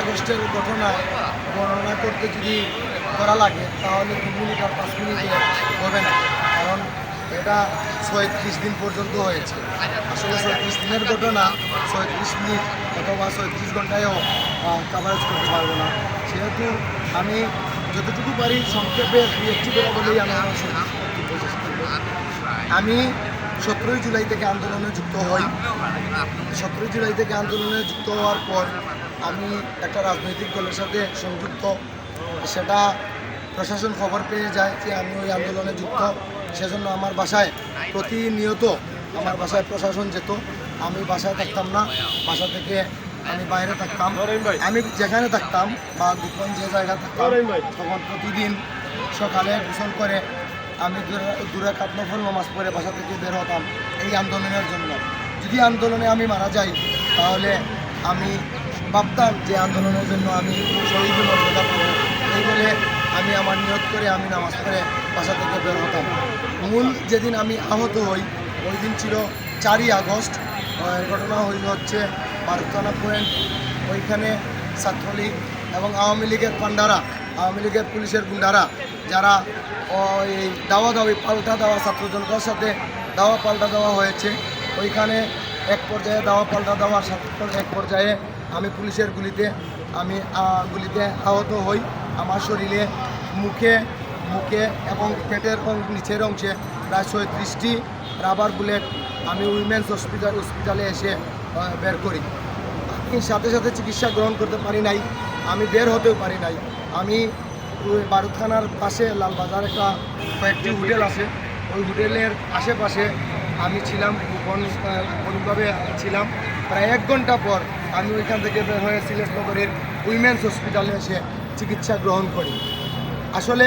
আগস্টের ঘটনা বর্ণনা করতে যদি করা লাগে, তাহলে দু মিনিট আর পাঁচ মিনিটে হবে না। কারণ এটা ছয়ত্রিশ দিন পর্যন্ত হয়েছে। আসলে ছয়ত্রিশ দিনের ঘটনা ছয়ত্রিশ মিনিট অথবা ছয়ত্রিশ ঘন্টায়ও কাভারেজ করতে পারব না। সেহেতু আমি যতটুকু পারি সংক্ষেপে একটি করে বলেই আমি আমার। আমি সতেরোই জুলাই থেকে আন্দোলনে যুক্ত হই। সতেরোই জুলাই থেকে আন্দোলনে যুক্ত হওয়ার পর আমি একটা রাজনৈতিক দলের সাথে সংযুক্ত। সেটা প্রশাসন খবর পেয়ে যায় যে আমি ওই আন্দোলনে যুক্ত। সেজন্য আমার বাসায় প্রতিনিয়ত আমার বাসায় প্রশাসন যেত। আমি বাসায় থাকতাম না। বাসা থেকে আমি বাইরে থাকতাম। আমি যেখানে থাকতাম বা গোপন যে জায়গায় থাকতাম, তখন প্রতিদিন সকালে গোসল করে আমি দূরে দূরে কাটনফল নামাজ পড়ে বাসা থেকে বের হতাম। এই আন্দোলনের জন্য। যদি আন্দোলনে আমি মারা যাই, তাহলে আমি ভাবতাম যে আন্দোলনের জন্য আমি শহীদ মর্যাদা পাবো এই বলে আমি আমার নিয়োগ করে আমি নামাজ পড়ে বাসা থেকে বের হতাম। মূল যেদিন আমি আহত হই, ওই দিন ছিল চারই আগস্ট। ঘটনা হইল হচ্ছে বারোতানা পয়েন্ট। ওইখানে ছাত্রলীগ এবং আওয়ামী লীগের পান্ডারা আওয়ামী লীগের পুলিশের গুন্ডারা, যারা ওই দাওয়া দাওয়ি, পাল্টা দেওয়া ছাত্র জনতার সাথে দাওয়া পাল্টা দেওয়া হয়েছে। ওইখানে এক পর্যায়ে দাওয়া পাল্টা দেওয়ার সাথে এক পর্যায়ে আমি পুলিশের গুলিতে, আমি গুলিতে আহত হই। আমার শরীরে মুখে মুখে এবং পেটের নিচের অংশে প্রায় ছয়ত্রিশটি রাবার বুলেট আমি উইমেন্স হসপিটাল, হসপিটালে এসে বের করি। আমি সাথে সাথে চিকিৎসা গ্রহণ করতে পারি নাই, আমি বের হতেও পারি নাই। আমি বারুদখানার পাশে লালবাজার একটা কয়েকটি হোটেল আছে, ওই হোটেলের আশেপাশে আমি ছিলাম গোপন গোপনভাবে ছিলাম। প্রায় এক ঘণ্টা পর আমি ওইখান থেকে বের হয়ে সিলেট নগরের উইমেন্স হসপিটালে এসে চিকিৎসা গ্রহণ করি। আসলে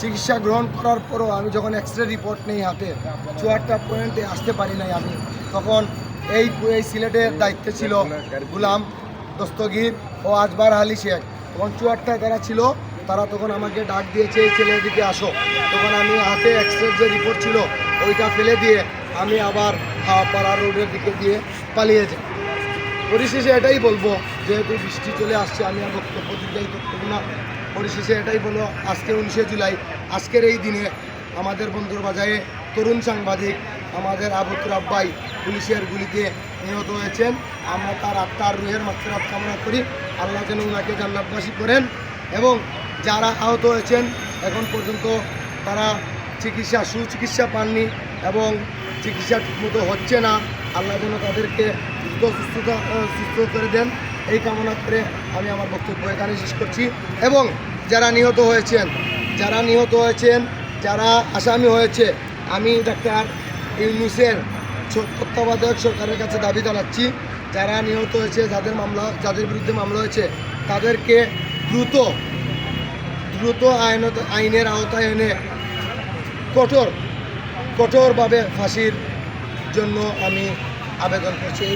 চিকিৎসা গ্রহণ করার পরও আমি যখন এক্স রে রিপোর্ট নেই হাতে, চুয়াত্তর পয়েন্টে আসতে পারি নাই আমি। তখন এই এই সিলেটের দায়িত্বে ছিল গুলাম দস্তগীর ও আজবার আলী শেখ। তখন চুয়াত্তর যারা ছিল, তারা তখন আমাকে ডাক দিয়েছে, এই ছেলের দিকে আসো। তখন আমি হাতে এক্স রে যে রিপোর্ট ছিল, ওইটা ফেলে দিয়ে আমি আবার পাড়া রোডের দিকে দিয়ে পালিয়ে যাই। পরিশেষে এটাই বলব, যেহেতু বৃষ্টি চলে আসছে, আমি আর বক্তব্য দীর্ঘায়িত করব না। পরিশেষে এটাই বলো আজকে উনিশে জুলাই, আজকের এই দিনে আমাদের বন্ধুর বাজারে তরুণ সাংবাদিক, আমাদের আবুতুর আব্বাই পুলিশের গুলিতে নিহত হয়েছেন। আমরা তার আত্মার রুহের মাত্রাত কামনা করি। আল্লাহ যেন ওনাকে জান্নাতবাসী করেন এবং যারা আহত হয়েছেন, এখন পর্যন্ত তারা চিকিৎসা, সুচিকিৎসা পাননি। এবং চিকিৎসা ঠিকমতো হচ্ছে না। আল্লাহ যেন তাদেরকে দ্রুত, সুস্থতা সুস্থ করে দেন। এই কামনা করে আমি আমার বক্তব্য এখানে শেষ করছি। এবং যারা নিহত হয়েছেন, যারা নিহত হয়েছেন, যারা আসামি হয়েছে, আমি ডাক্তার ইউনুসের তত্ত্বাবধায়ক সরকারের কাছে দাবি জানাচ্ছি, যারা নিহত হয়েছে, যাদের মামলা, যাদের বিরুদ্ধে মামলা হয়েছে, তাদেরকে দ্রুত দ্রুত আইন আইনের আওতায় এনে কঠোর কঠোরভাবে ফাঁসির জন্য আমি আবেদন করছি।